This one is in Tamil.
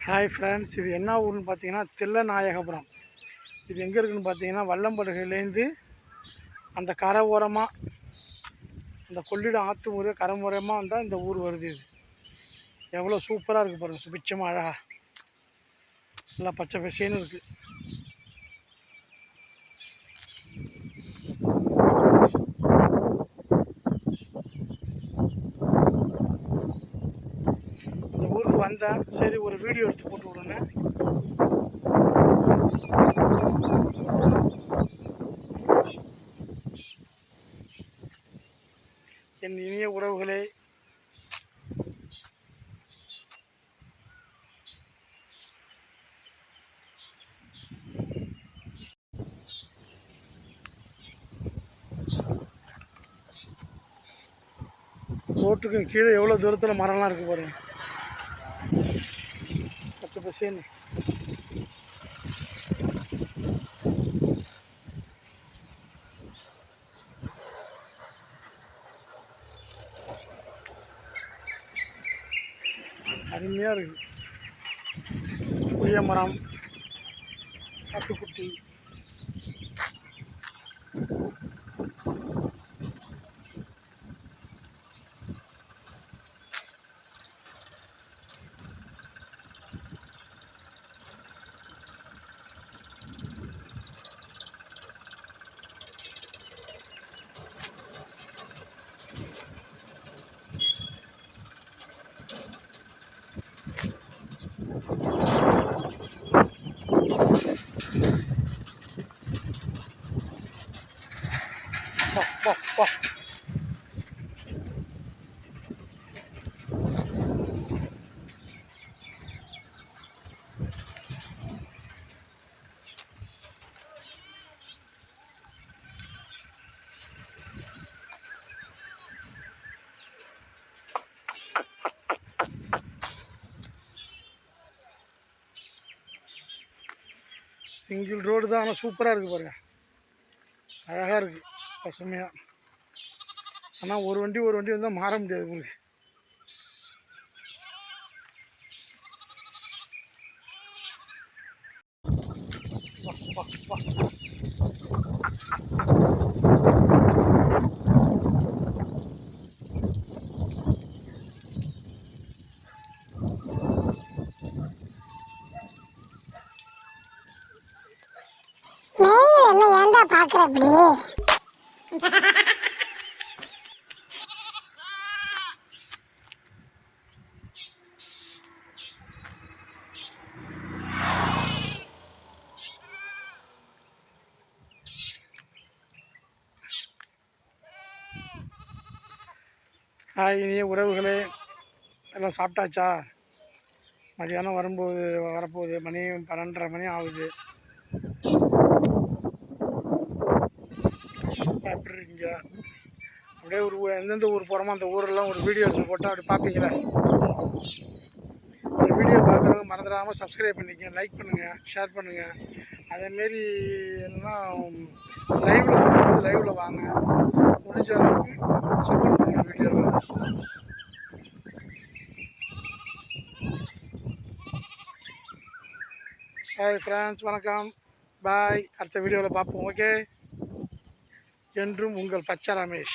ஹாய் ஃப்ரெண்ட்ஸ் இது என்ன ஊர்னு பார்த்தீங்கன்னா தில்லநாயகபுரம். இது எங்கே இருக்குதுன்னு பார்த்தீங்கன்னா வல்லம்படுகையிலேருந்து அந்த கரை ஓரமாக அந்த கொள்ளிடம் ஆற்று முறை கரை ஓரமாக வந்தால் இந்த ஊர் வருது இது. எவ்வளோ சூப்பராக இருக்குது பாருங்கள் சுபிச்சமாக அழகாக நல்லா பச்சை பசேன்னு இருக்குது இந்த ஊருக்கு வந்தேன் சரி ஒரு வீடியோ எடுத்து போட்டு விடுங்க. என் இனிய உறவுகளே ரோட்டுக்கும் கீழே எவ்வளோ தூரத்தில் மரம்லாம் இருக்குது பாருங்கள் பச்சை பசேன்னு அருமையாக இருக்குது புளிய மரம் ஆட்டுக்குட்டி போ போ சிங்கிள் ரோடு தான் ஆனால் சூப்பராக இருக்குது பாருங்க. அழகாக இருக்குது பசுமையாக ஆனால் ஒரு வண்டி ஒரு வண்டி வந்தால் மாற முடியாது உங்களுக்கு. வா, என்ன ஏன்டா அப்படி இனிய உறவுகளே. எல்லாம் சாப்பிட்டாச்சா? மதியானம் வரும்போது வரப்போகுது. மணி பன்னெண்டரை மணி ஆகுது. இங்கே. அப்படியே ஒரு எந்தெந்த ஊர் போகிறோமோ அந்த ஊரெல்லாம் ஒரு வீடியோ எடுத்து போட்டால் அப்படி பார்ப்பீங்களே. இந்த வீடியோ பார்க்குறவங்க மறந்துடாமல் சப்ஸ்கிரைப் பண்ணிக்க லைக் பண்ணுங்கள் ஷேர் பண்ணுங்கள் அதேமாரி என்னன்னா லைவில் வரும்போது லைவில் வாங்க. முடிஞ்ச அளவுக்கு சப்போர்ட் பண்ணுங்கள் வீடியோவை ஹாய் ஃப்ரெண்ட்ஸ் வணக்கம். பாய் அடுத்த வீடியோவில் பார்ப்போம் ஓகே என்றும் உங்கள் பச்சை ரமேஷ்.